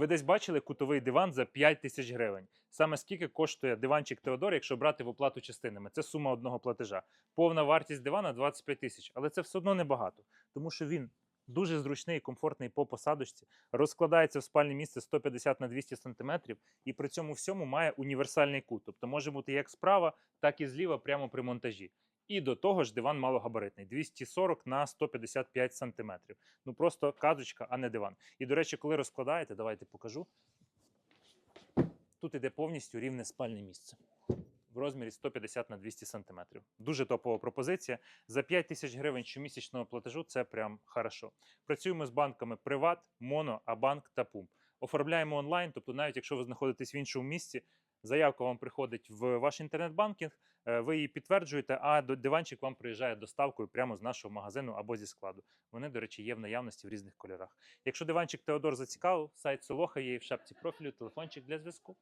Ви десь бачили кутовий диван за 5 тисяч гривень. Саме скільки коштує диванчик Теодор, якщо брати в оплату частинами? Це сума одного платежа. Повна вартість дивана 25 тисяч, але це все одно небагато, тому що він дуже зручний і комфортний по посадочці, розкладається в спальне місце 150 на 200 см і при цьому всьому має універсальний кут. Тобто може бути як справа, так і зліва прямо при монтажі. І до того ж диван малогабаритний 240 на 155 см. Ну просто казочка, а не диван. І до речі, коли розкладаєте, давайте покажу. Тут іде повністю рівне спальне місце в розмірі 150 на 200 см. Дуже топова пропозиція. За 5 тисяч гривень щомісячного платежу це прям хорошо. Працюємо з банками Приват, Моно, Абанк та Пум. Оформляємо онлайн, тобто навіть якщо ви знаходитесь в іншому місці, заявка вам приходить в ваш інтернет-банкінг, е, ви її підтверджуєте, а диванчик вам приїжджає доставкою прямо з нашого магазину або зі складу. Вони, до речі, є в наявності в різних кольорах. Якщо диванчик Теодор зацікавив, сайт Солоха є в шапці профілю, телефончик для зв'язку.